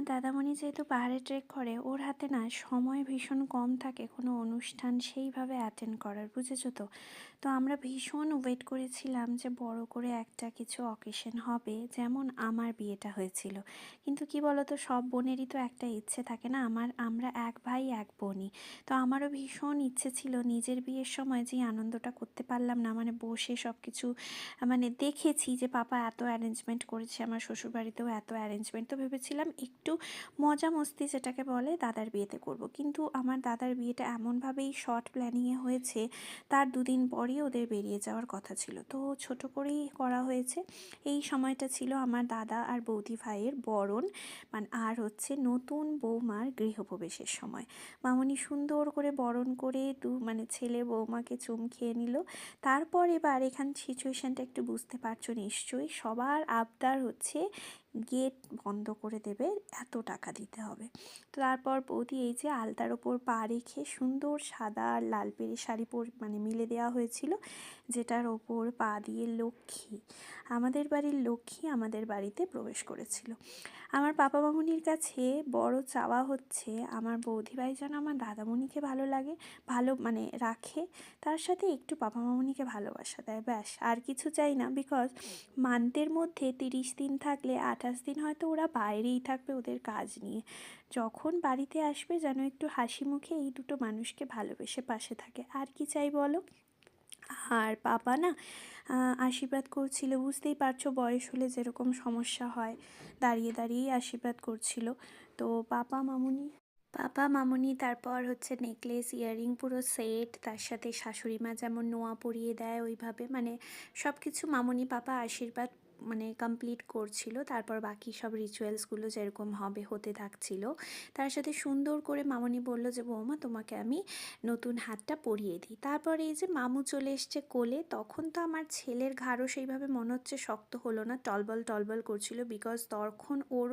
আমার দাদামণি যেহেতু পাহাড়ে ট্রেক করে, ওর হাতে না সময় ভীষণ কম থাকে, কোনো অনুষ্ঠান সেইভাবে অ্যাটেন্ড করার, বুঝেছ তো? তো আমরা ভীষণ ওয়েট করেছিলাম যে বড় করে একটা কিছু অকেশন হবে, যেমন আমার বিয়েটা হয়েছিল। কিন্তু কি বলতো, সব বোনেরই তো একটা ইচ্ছে থাকে না, আমার, আমরা এক ভাই, এক বোনই। তো আমারও ভীষণ ইচ্ছে ছিল নিজের বিয়ের সময় যে আনন্দটা করতে পারলাম না মানে বসে সব কিছু মানে দেখেছি যে, পাপা, এত অ্যারেঞ্জমেন্ট করেছে আমার শ্বশুরবাড়িতেও এত অ্যারেঞ্জমেন্ট তো ভেবেছিলাম একটু মজা মস্তি যেটাকে বলে দাদার বিয়েতে করব। কিন্তু আমার দাদার বিয়েটা এমনভাবেই শর্ট প্ল্যানিংয়ে হয়েছে, তার দুদিন পরই ওদের বেরিয়ে যাওয়ার কথা ছিল। তো ছোট করেই করা হয়েছে। এই সময়টা ছিল আমার দাদা আর বৌদি ভাইয়ের বরণ মানে আর হচ্ছে নতুন বৌমার গৃহপ্রবেশের সময়। মামনি সুন্দর করে বরণ করে দু মানে ছেলে বৌমাকে চুম খেয়ে নিল। তারপর এবার এখান সিচুয়েশানটা একটু বুঝতে পারছ নিশ্চয়ই। সবার আবদার হচ্ছে গেট বন্ধ করে দেবে, এত টাকা দিতে হবে। তো তারপর বৌদি এই যে আলতার ওপর পা রেখে সুন্দর সাদা আর লাল পেরে শাড়ি পর মানে মিলে দেওয়া হয়েছিল, যেটার ওপর পা দিয়ে লক্ষ্মী, আমাদের বাড়ির লক্ষ্মী আমাদের বাড়িতে প্রবেশ করেছিল। আমার পাপা মামুনির কাছে বড় চাওয়া হচ্ছে আমার বৌদি ভাই যেন আমার দাদামণিকে ভালো লাগে, ভালো মানে রাখে, তার সাথে একটু পাপা মামুনিকে ভালোবাসা দেয়, ব্যাস। আর কিছু চাই না বিকজ মান্থের মধ্যে তিরিশ দিন থাকলে আঠাশ দিন হয়তো ওরা বাইরেই থাকবে ওদের কাজ নিয়ে। যখন বাড়িতে আসবে যেন একটু হাসি মুখে এই দুটো মানুষকে ভালোবেসে পাশে থাকে। আর কি চাই বলো? আর পাপা না আশীর্বাদ করছিল। বুঝতেই পারছ, বয়স হলে যেরকম সমস্যা হয়, দাঁড়িয়ে দাঁড়িয়েই আশীর্বাদ করছিল। তো পাপা মামুনি পাপা মামুনি তারপর হচ্ছে নেকলেস ইয়ারিং পুরো সেট তার সাথে শাশুড়ি মা যেমন নোয়া পরিয়ে দেয় ওইভাবে মানে সব কিছু মামুনি পাপা আশীর্বাদ মানে কমপ্লিট করছিল, তারপর বাকি সব রিচুয়ালসগুলো যেরকম হবে হতে থাকছিল। তার সাথে সুন্দর করে মামনি বলল যে, বৌমা, তোমাকে আমি নতুন হাতটা পরিয়ে দিই। তারপর এই যে মামু চলে এসছে কোলে, তখন তো আমার ছেলের ঘাড়ও সেইভাবে মনে হচ্ছে শক্ত হলো না, টলবল টলবল করছিল বিকজ তখন ওর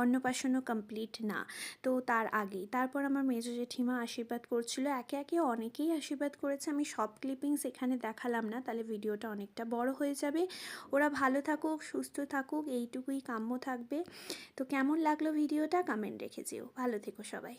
অন্নপ্রাশনও কমপ্লিট না। তো তার আগেই, তারপর আমার মেজ জেঠিমা আশীর্বাদ করছিল। একে একে অনেকেই আশীর্বাদ করেছে, আমি সব ক্লিপিংস এখানে দেখালাম না, তাহলে ভিডিওটা অনেকটা বড় হয়ে যাবে। ওরা ভালো থাকুক, সুস্থ থাকুক, এইটুকুই কাম্য থাকবে। তো কেমন লাগল ভিডিওটা? কমেন্ট রেখে যেও। ভালো থেকো সবাই।